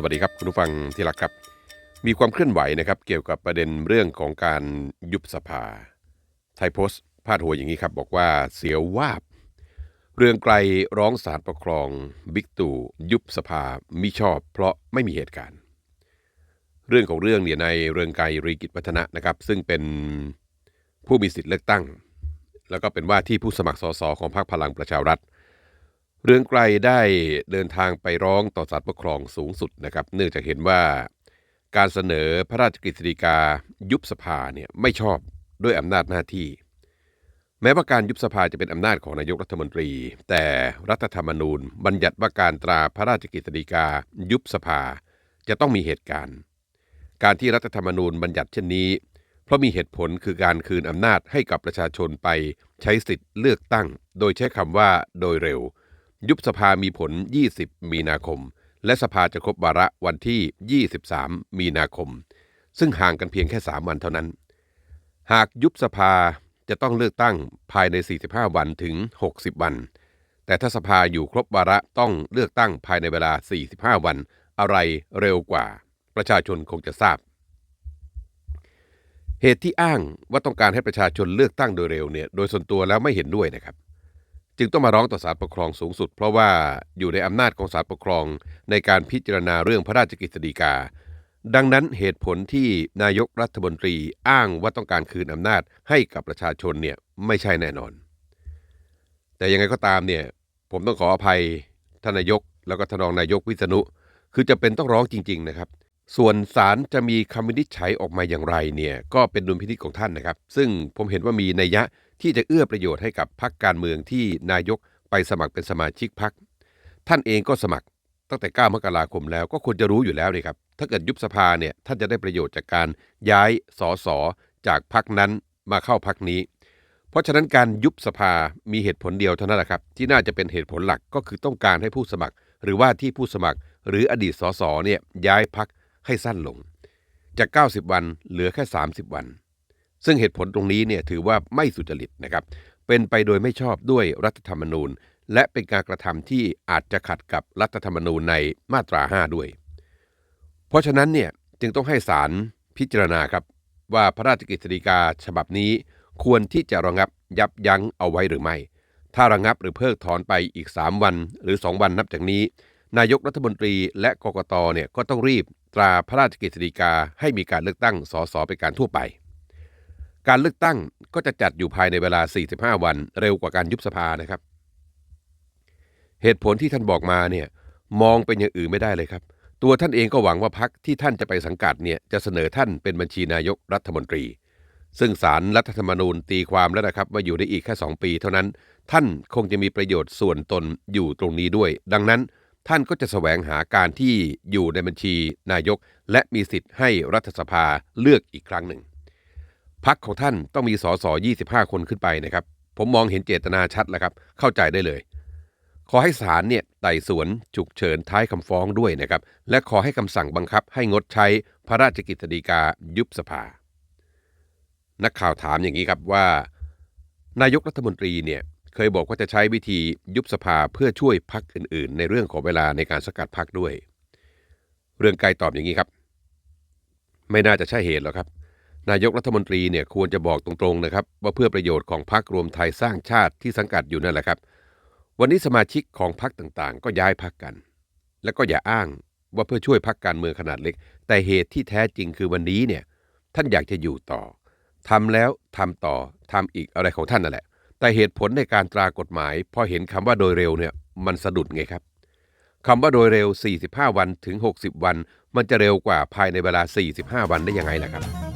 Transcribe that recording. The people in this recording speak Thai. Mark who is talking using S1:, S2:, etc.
S1: สวัสดีครับคุณผู้ฟังที่รักครับ มีความเคลื่อนไหวนะครับเกี่ยวกับประเด็นเรื่องของการยุบสภา ไทยโพสต์พาดหัวอย่างนี้ครับ บอกว่าเสียววาบ เรื่องไกลร้องศาลปกครองบิ๊กตู่ยุบสภามิชอบ เพราะไม่มีเหตุการณ์ เรื่องของเรื่องเนี่ยในเรืองไกรรีกิจวัฒนะนะครับ ซึ่งเป็นผู้มีสิทธิ์เลือกตั้ง แล้วก็เป็นว่าที่ผู้สมัครสสของพรรคพลังประชารัฐเเรืองไกรได้เดินทางไปร้องต่อศาลปกครองสูงสุดนะครับ เนื่องจากเห็นว่าการเสนอพระราชกฤษฎีกายุบสภาเนี่ยไม่ชอบด้วยอำนาจหน้าที่ แม้ว่าการยุบสภาจะเป็นอำนาจของนายกรัฐมนตรี แต่รัฐธรรมนูญ บัญญัติว่าการตราพระราชกฤษฎีกายุบสภาจะต้องมีเหตุการณ์ การที่รัฐธรรมนูญบัญญัติเช่นนี้ เพราะมีเหตุผลคือการคืนอำนาจให้กับประชาชนไปใช้สิทธิ์เลือกตั้ง โดยใช้คำว่าโดยเร็ว ยุบสภามีผล 20 มีนาคม และสภาจะครบวาระวันที่ 23 มีนาคม ซึ่งห่างกันเพียงแค่ 3 วันเท่านั้น หากยุบสภาจะต้องเลือกตั้งภายใน 45 วันถึง 60 วัน แต่ถ้าสภาอยู่ครบวาระต้องเลือกตั้งภายในเวลา 45 วัน อะไรเร็วกว่า ประชาชนคงจะทราบ เหตุที่อ้างว่าต้องการให้ประชาชนเลือกตั้งโดยเร็วเนี่ย โดยส่วนตัวแล้วไม่เห็นด้วยนะครับ จึงต้องมาร้องต่อศาลปกครองสูงสุด เพราะว่าอยู่ในอำนาจของศาลปกครองในการพิจารณาเรื่องพระราชกฤษฎีกา ดังนั้นเหตุผลที่นายกรัฐมนตรีอ้างว่าต้องการคืนอำนาจให้กับประชาชนเนี่ยไม่ใช่แน่นอน แต่ยังไงก็ตามเนี่ยผมต้องขออภัยท่านนายกแล้วก็ทนรองนายกวิษณุคือจะเป็นต้องร้องจริง ๆ นะครับ ส่วนศาลจะมีคำวินิจฉัยออกมาอย่างไรเนี่ยก็เป็นดุลพินิจของท่านนะครับ ซึ่งผมเห็นว่ามีนัยยะที่จะเอื้อประโยชน์ให้กับพรรคการเมืองที่นายกไปสมัครเป็นสมาชิกพรรคท่านเองก็สมัครตั้งแต่ 9 มกราคมแล้วก็ควรจะรู้อยู่แล้วนี่ครับ ถ้าเกิดยุบสภาเนี่ยท่านจะได้ประโยชน์จากการย้ายสสจากพรรคนั้นมาเข้าพรรคนี้ เพราะฉะนั้นการยุบสภามีเหตุผลเดียวเท่านั้นแหละครับ ที่น่าจะเป็นเหตุผลหลักก็คือต้องการให้ผู้สมัคร หรือว่าที่ผู้สมัคร หรืออดีตสสเนี่ยย้ายพรรค ให้สั้นลง จาก 90 วันเหลือแค่ 30 วัน ซึ่งเหตุผลตรงนี้เนี่ยถือว่าไม่สุจริตนะครับ เป็นไปโดยไม่ชอบด้วยรัฐธรรมนูญ และเป็นการกระทำที่อาจจะขัดกับรัฐธรรมนูญในมาตรา 5 ด้วย เพราะฉะนั้นเนี่ยจึงต้องให้ศาลพิจารณาครับว่าพระราชกฤษฎีกาฉบับนี้ควรที่จะระงับยับยั้งเอาไว้หรือไม่ ถ้าระงับหรือเพิกถอนไปอีก 3 วันหรือ 2 วันนับจากนี้ นายกรัฐมนตรีและกกตเนี่ยก็ต้องรีบตราพระราชกฤษฎีกาให้มีการเลือกตั้งสสเป็นการทั่วไป การเลือกตั้งก็จะจัดอยู่ภายในเวลา 45 วันเร็วกว่าการยุบสภานะครับ เหตุผลที่ท่านบอกมาเนี่ยมองเป็นอย่างอื่นไม่ได้เลยครับ ตัวท่านเองก็หวังว่าพักที่ท่านจะไปสังกัดเนี่ยจะเสนอท่านเป็นบัญชีนายกรัฐมนตรี ซึ่งสารรัฐธรรมนูญตีความแล้วนะครับว่าอยู่ได้อีกแค่ 2 ปี เท่านั้น ท่านคงจะมีประโยชน์ส่วนตนอยู่ตรงนี้ด้วย ดังนั้น ท่านก็จะแสวงหาการที่อยู่ในบัญชีนายก และมีสิทธิ์ให้รัฐสภาเลือกอีกครั้งหนึ่งพักของท่านต้องมีสส25 คนขึ้นไปนะครับ ผมมองเห็นเจตนาชัดแล้วครับ เข้าใจได้เลย ขอให้ศาลเนี่ยไต่สวนฉุกเฉินท้ายคำฟ้องด้วยนะครับ และขอให้คำสั่งบังคับให้งดใช้พระราชกิจฎีกายุบสภา นักข่าวถามอย่างนี้ครับว่า นายกรัฐมนตรีเนี่ย เคยบอกว่าจะใช้วิธียุบสภาเพื่อช่วยพักอื่น ๆ ในเรื่องของเวลาในการสกัดพักด้วย เรื่องไกลตอบอย่างนี้ครับ ไม่น่าจะใช่เหตุหรอกครับ นายกรัฐมนตรีเนี่ยควรจะบอกตรงๆนะครับ ว่าเพื่อประโยชน์ของพรรครวมไทยสร้างชาติที่สังกัดอยู่นั่นแหละครับ วันนี้สมาชิกของพรรคต่างๆ ก็ย้ายพรรคกัน แล้วก็อย่าอ้างว่าเพื่อช่วยพรรคการเมืองขนาดเล็ก แต่เหตุที่แท้จริงคือวันนี้เนี่ยท่านอยากจะอยู่ต่อทำแล้วทำต่อทำอีกอะไรของท่านนั่นแหละ แต่เหตุผลในการตรากฎหมาย พอเห็นคำว่าโดยเร็วเนี่ยมันสะดุดไงครับคำว่าโดยเร็ว 45 วันถึง 60 วัน มันจะเร็วกว่าภายในเวลา 45 วันได้ยังไงล่ะครับ